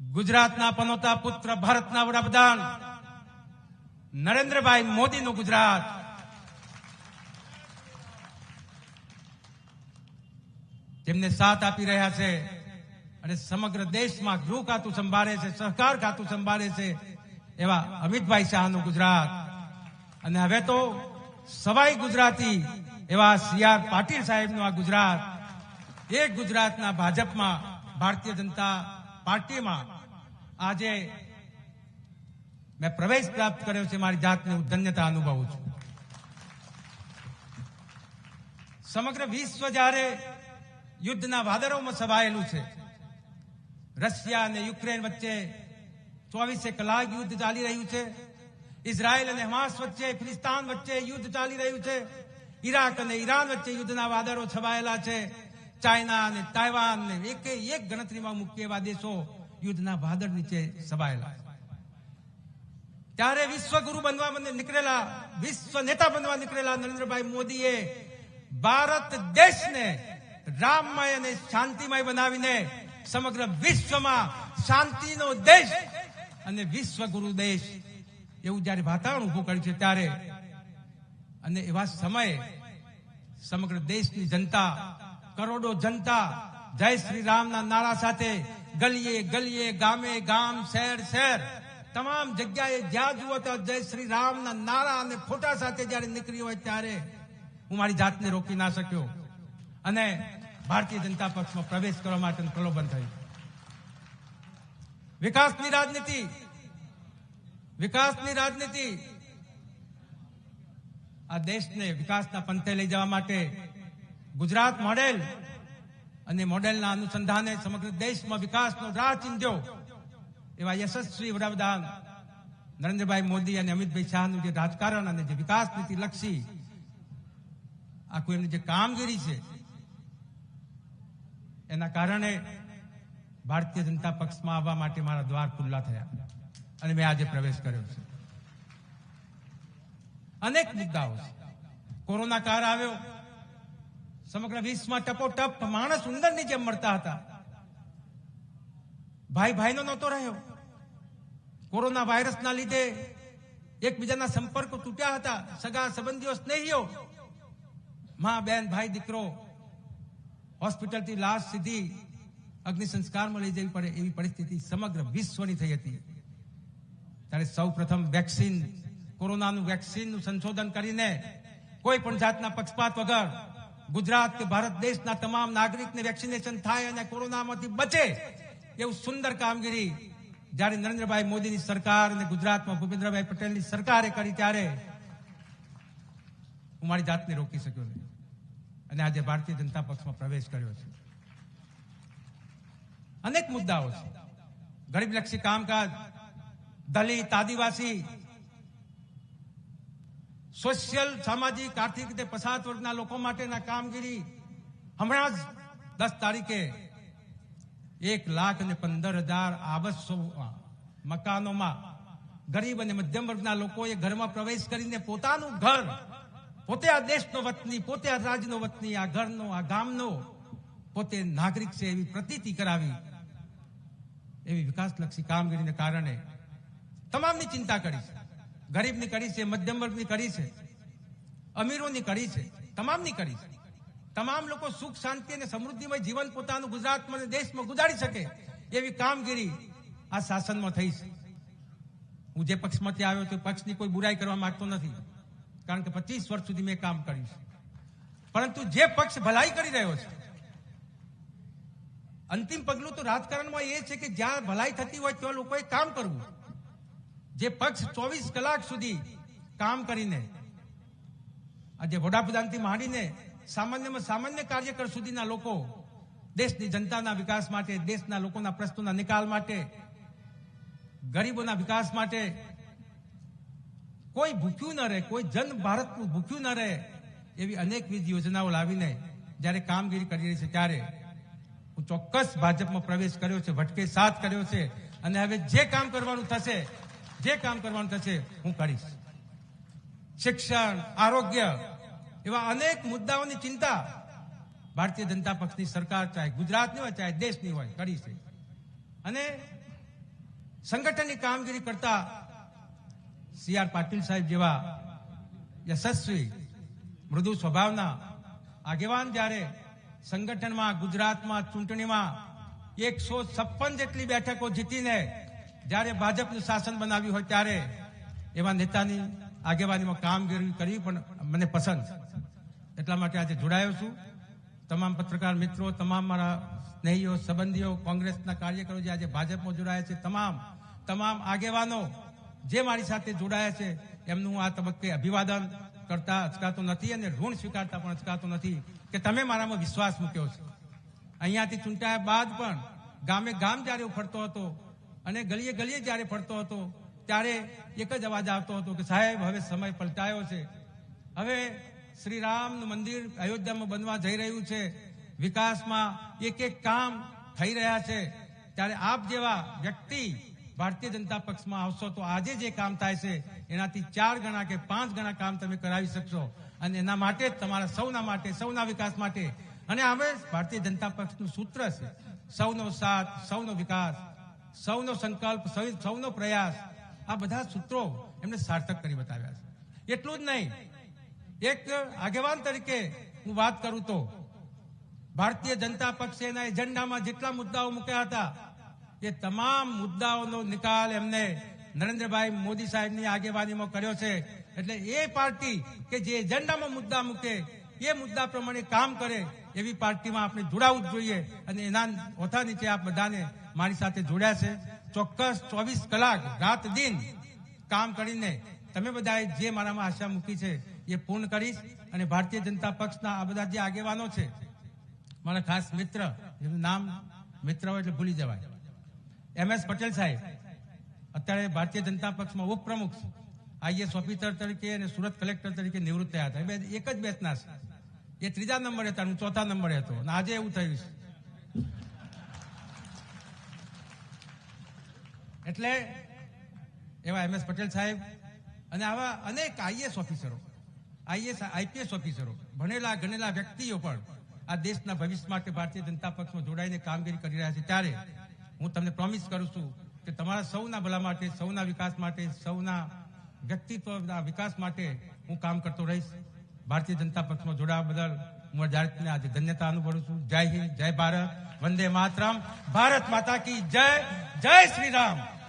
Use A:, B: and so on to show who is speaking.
A: ગુજરાતના પનોતા પુત્ર ભારતના વડાપ્રધાન નરેન્દ્રભાઈ મોદીનું ગુજરાત. તેમને સાથ આપી રહ્યા છે અને સમગ્ર દેશમાં ગૃહ ખાતું સંભાળે છે, સહકાર ખાતું સંભાળે છે એવા અમિતભાઈ શાહનું ગુજરાત. અને હવે તો સવાઈ ગુજરાતી એવા સી આર પાટીલ સાહેબનું આ ગુજરાત. એ ગુજરાતના ભાજપમાં ભારતીય જનતા પાર્ટીમાં આજે મેં પ્રવેશ પ્રાપ્ત કર્યો છે મારી જાતને હું ધન્યતા અનુભવું છું. સમગ્ર વિશ્વ જ્યારે યુદ્ધના વાદળોમાં સભાયેલું છે, રશિયા અને યુક્રેન વચ્ચે ચોવીસે કલાક યુદ્ધ ચાલી રહ્યું છે, ઇઝરાયલ અને હમાસ વચ્ચે, ફિલિસ્તાન વચ્ચે યુદ્ધ ચાલી રહ્યું છે ઈરાક અને ઈરાન વચ્ચે યુદ્ધના વાદળો છવાયેલા છે ચાઇના અને તાઇવાન ને એક એક ગણતરીમાં મૂકીએ એવા દેશો યુદ્ધના વાદળ નીચે છવાયેલા ત્યારે વિશ્વગુરુ બનવા નીકળેલા, વિશ્વ નેતા બનવા નીકળેલા નરેન્દ્રભાઈ મોદીએ ભારત દેશને રામમય અને શાંતિમય બનાવીને સમગ્ર વિશ્વમાં શાંતિનો દેશ અને વિશ્વગુરુ દેશ એવું જયારે વાતાવરણ ઉભું કર્યું છે ત્યારે અને એવા સમયે સમગ્ર દેશની જનતા કરોડો જનતા જય શ્રી રામના નારા સાથે ગલીએ ગલીએ, ગામે ગામ, શહેર શહેર, તમામ જગ્યાએ જ્યાં જુઓ ત્યાં જય શ્રી રામના નારા અને ફોટા સાથે જ્યારે નીકળી હોય ત્યારે હું મારી જાતને રોકી ના શક્યો. અને ભારતીય જનતા પક્ષમાં પ્રવેશ કરવા માટે પ્રલોભન થયું. વિકાસની રાજનીતિ વિકાસની રાજનીતિ. આ દેશને વિકાસના પંથે લઈ જવા માટે ગુજરાત મોડેલ અને મોડેલના અનુસંધાને સમગ્ર દેશમાં વિકાસનો રાહ ચિંધ્યો એવા યશસ્વી વડાપ્રધાન નરેન્દ્રભાઈ મોદી અને અમિતભાઈ શાહનું જે રાજકારણ અને જે વિકાસ નીતિ લક્ષી આખું એમની જે કામગીરી છે, એના કારણે ભારતીય જનતા પક્ષમાં આવવા માટે મારા દ્વાર ખુલ્લા થયા અને મેં આજે પ્રવેશ કર્યો છે. અનેક મુદ્દાઓ છે. કોરોના કાળ આવ્યો સમગ્ર વિશ્વમાં ટપોટપ માણસ ઉંદરની જેમ મળતા હતા. ભાઈ ભાઈનો નહોતો રહ્યો. કોરોના વાયરસના લીધે એકબીજાના સંપર્કો તૂટ્યા હતા. સગા સંબંધીઓ સ્નેહીઓ. મા, બેન, ભાઈ, દીકરો હોસ્પિટલથી લાશ સીધી અગ્નિ સંસ્કારમાં લઈ જવી પડે એવી પરિસ્થિતિ સમગ્ર વિશ્વની થઈ હતી. ત્યારે સૌ પ્રથમ વેક્સિન, કોરોનાનું વેક્સિનનું સંશોધન કરીને કોઈ પણ જાતના પક્ષપાત વગર ગુજરાત કે ભારત દેશના તમામ નાગરિકને વેક્સિનેશન થાય અને કોરોનામાંથી બચે એવું સુંદર કામગીરી જ્યારે નરેન્દ્રભાઈ મોદીની સરકાર અને ગુજરાતમાં ભૂપેન્દ્રભાઈ પટેલની સરકારે કરી ત્યારે હું મારી જાતને રોકી શક્યો નહીં. અને આજે ભારતીય જનતા પક્ષમાં પ્રવેશ કર્યો છે. અનેક મુદ્દાઓ છે. ગરીબલક્ષી કામકાજ, દલિત, આદિવાસી સોશિયલ, સામાજિક, આર્થિક રીતે પછાત વર્ગના લોકો માટેના કામગીરી હમણાં જ દસ તારીખે એક લાખ અને પંદર હજાર આવાસો મકાનોમાં ગરીબ અને મધ્યમ વર્ગના લોકોએ ઘરમાં પ્રવેશ કરીને પોતાનું ઘર, પોતે આ દેશનો વતની, પોતે આ રાજ્યનો વતની, આ ઘરનો, આ ગામનો, પોતે નાગરિક છે એવી પ્રતીતિ કરાવી, એવી વિકાસલક્ષી કામગીરીને કારણે તમામની ચિંતા કરી છે. ગરીબની કરી છે મધ્યમ વર્ગની કરી છે, અમીરોની કરી છે, તમામની કરી છે. તમામ લોકો સુખ, શાંતિ અને સમૃદ્ધિમય જીવન પોતાનું ગુજરાતમાં દેશમાં ગુજારી શકે એવી કામગીરી આ શાસનમાં થઈ છે. હું જે પક્ષમાંથી આવ્યો તે પક્ષની કોઈ બુરાઈ કરવા માંગતો નથી, કારણ કે પચીસ વર્ષ સુધી મેં કામ કર્યું છે. પરંતુ જે પક્ષ ભલાઈ કરી રહ્યો છે, અંતિમ પગલું તો રાજકારણમાં એ છે કે જ્યાં ભલાઈ થતી હોય ત્યાં લોકોએ કામ કરવું. જે પક્ષ ચોવીસ કલાક સુધી કામ કરીને આજે વડાપ્રધાનથી માંડીને સામાન્યમાં સામાન્ય કાર્યકર સુધીના લોકો દેશની જનતાના વિકાસ માટે, દેશના લોકોના પ્રશ્નોના નિકાલ માટે, ગરીબોના વિકાસ માટે કોઈ ભૂખ્યું ન રહે, કોઈ જન ભારતનું ભૂખ્યું ન રહે એવી અનેકવિધ યોજનાઓ લાવીને જ્યારે કામગીરી કરી રહી છે ત્યારે હું ચોક્કસ ભાજપમાં પ્રવેશ કર્યો છે, ભટકે સાથ કર્યો છે અને હવે જે કામ કરવાનું થશે જે કામ કરવાનું થશે, હું કરીશ શિક્ષણ, આરોગ્ય એવા અનેક મુદ્દાઓની ચિંતા ભારતીય જનતા પક્ષની સરકાર ચાહે ગુજરાતની હોય, ચાહે દેશની હોય કરી છે. અને સંગઠનની કામગીરી કરતા સી આર પાટીલ સાહેબ જેવા યશસ્વી, મૃદુ સ્વભાવના આગેવાન જ્યારે સંગઠનમાં ગુજરાતમાં ચૂંટણીમાં એકસો છપ્પન જેટલી બેઠકો જીતીને જ્યારે ભાજપનું શાસન બનાવ્યું હોય ત્યારે એવા નેતાની આગેવાનીમાં કામગીરી કરવી પણ મને પસંદ. એટલા માટે આજે જોડાયો છું. તમામ પત્રકાર મિત્રો, તમામ મારા સ્નેહીઓ, સંબંધીઓ, કોંગ્રેસના કાર્યકરો જે આજે ભાજપમાં જોડાયા છે, તમામ તમામ આગેવાનો જે મારી સાથે જોડાયા છે, એમનું આ તબક્કે અભિવાદન કરતા અચકાતો નથી અને ઋણ સ્વીકારતા પણ અચકાતો નથી કે તમે મારામાં વિશ્વાસ મૂક્યો છે. અહીંયાથી ચૂંટાયા બાદ પણ ગામે ગામ જ્યારે હું ફરતો હતો અને ગલીએ ગલીએ જ્યારે ફરતો હતો, ત્યારે એક જ અવાજ આવતો હતો કે, સાહેબ, હવે સમય પલટાયો છે. હવે શ્રી રામનું મંદિર અયોધ્યામાં બનવા જઈ રહ્યું છે. વિકાસમાં એક એક કામ થઈ રહ્યા છે. ત્યારે આપ જેવા વ્યક્તિ ભારતીય જનતા પક્ષમાં આવશો તો આજે જે કામ થાય છે, એનાથી ચાર ગણા કે પાંચ ગણા કામ તમે કરાવી શકશો. અને એના માટે તમારા સૌના માટે, સૌના વિકાસ માટે. અને હવે ભારતીય જનતા પક્ષનું સૂત્ર છે. સૌનો સાથ, સૌનો વિકાસ. સૌનો સંકલ્પ સૌનો પ્રયાસ. આ બધા સૂત્રો એમને સાર્થક કરી બતાવ્યા છે. એટલું જ નહીં. એક આગેવાન તરીકે હું વાત કરું તો, ભારતીય જનતા પક્ષે એના એજન્ડામાં જેટલા મુદ્દાઓ મૂક્યા હતા, એ તમામ મુદ્દાઓનો નિકાલ એમને નરેન્દ્રભાઈ મોદી સાહેબની આગેવાનીમાં કર્યો છે. એટલે એ પાર્ટી કે જે એજન્ડામાં મુદ્દા મૂકે, એ મુદ્દા પ્રમાણે કામ કરે, એવી પાર્ટીમાં આપણે જોડાવું જ જોઈએ અને એના ઓથા નીચે આપ બધાને મારી સાથે જોડ્યા છે. ચોક્કસ ચોવીસ કલાક રાત દિન કામ કરીને તમે બધાએ જે મારામાં આશા મૂકી છે એ પૂર્ણ કરીશ અને ભારતીય જનતા પક્ષના આ બધા જે આગેવાનો છે, મારા ખાસ મિત્ર એનું નામ મિત્ર હોય એટલે ભૂલી જવાય. એમ એસ પટેલ સાહેબ, અત્યારે ભારતીય જનતા પક્ષમાં ઉપપ્રમુખ આઈએસ ઓફિસર તરીકે અને સુરત કલેક્ટર તરીકે નિવૃત્ત થયા હતા. બે, એક જ બેચના છે. એ ત્રીજા નંબરે હતા હું ચોથા નંબરે હતો. અને આજે એવું થયું છે. એટલે એવા એમ એસ પટેલ સાહેબ અને આવા અનેક આઈએસ ઓફિસરો આઈએસ આઈપીએસ ઓફિસરો, ભણેલા, ગણેલા વ્યક્તિઓ પણ આ દેશના ભવિષ્ય માટે ભારતીય જનતા પક્ષમાં જોડાઈને કામગીરી કરી રહ્યા છે. ત્યારે હું તમને પ્રોમિસ કરું છું કે તમારા સૌના ભલા માટે, સૌના વિકાસ માટે, સૌના વ્યક્તિત્વના વિકાસ માટે હું કામ કરતો રહીશ. ભારતીય જનતા પક્ષમાં જોડાવા બદલ હું જાહેરને આજે ધન્યતા અનુભવું છું. જય હિન્દ, જય ભારત, વંદે માતરમ. ભારત માતા કી જય જય શ્રી રામ.